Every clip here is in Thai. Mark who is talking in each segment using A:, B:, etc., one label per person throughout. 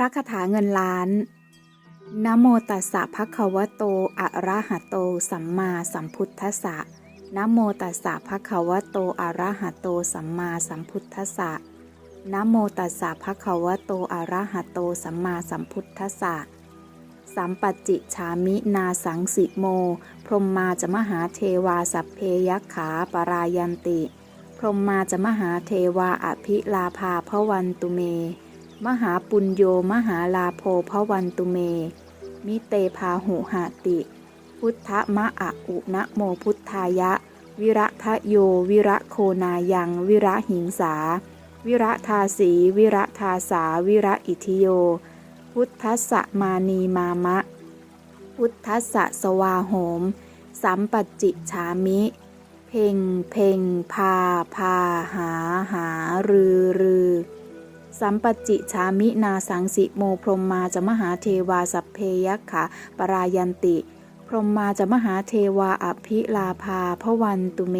A: ระคาถาเงินล้านนะโมตัสสะภะคะวะโต อะระหะโต สัมมาสัมพุทธัสสะนะโมตัสสะภะคะวะโต อะระหะโต สัมมาสัมพุทธัสสะนะโมตัสสะภะคะวะโต อะระหะโต สัมมาสัมพุทธัสสะ สัมปัจจิฉามินาสังสิโม พรหมมาจะมหาเทวาสัพเพยักขาปรายันติ พรหมมาจะมหาเทวาอภิลาภาพวันตุเม มหาปุญโยมหาลาโภพวันตุเม มิเตพาหุหาติ พุทธมะอะอุนะโมพุทธายะ วิระทะโยวิระโคนายังวิระหิงสา วิระทาสีวิระทาสาวิระอิทิโย พุทธัสสะมานีมามะ พุทธัสสะสวาโหม สัมปจจิฉามิ เพ่งเพ่งพาพาหาหารือรือ สัมปัจจิฉามินาสังสิโมพรหมมาจะมหาเทวาสัพเพยักขาปรายันติ พรหมมาจะมหาเทวาอภิลาภาพวันตุเม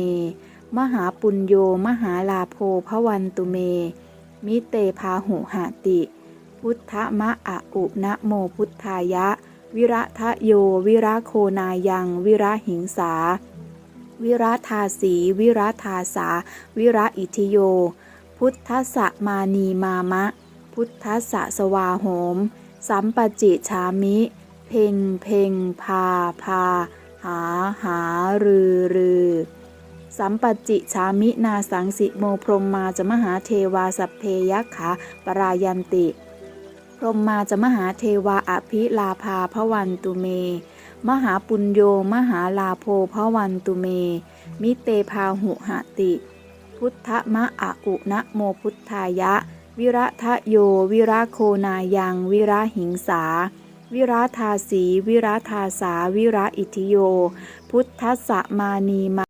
A: มหาปุญโยมหาลาโภพวันตุเม มิเตพาหุหาติ พุทธมะอะอุนะโมพุทธายะ วิระทะโยวิระโคนายังวิระหิงสา วิระทาสี วิระทาสา วิระอิทิโย พุทธสะมานีมามะ พุทธสะสวาโหม สัมปจิชามิ เพ่งเพ่งพาพา หาหารือ รือ สัมปจิชามินาสังสิโมพรมมาจะมหาเทวาสัพเพยักขาปรายันติ พรมมาจะมหาเทวาอภิลาภาพวันตุเม มหาปุญโยมหาลาโภพวันตุเม มิเตพาหุหติ พุทธมะอะอุนะโมพุทธายะ วิระทะโย วิระโคนายัง วิระหิงสา วิระทาสี วิระทาสา วิระอิทิโย พุทธสมานีมา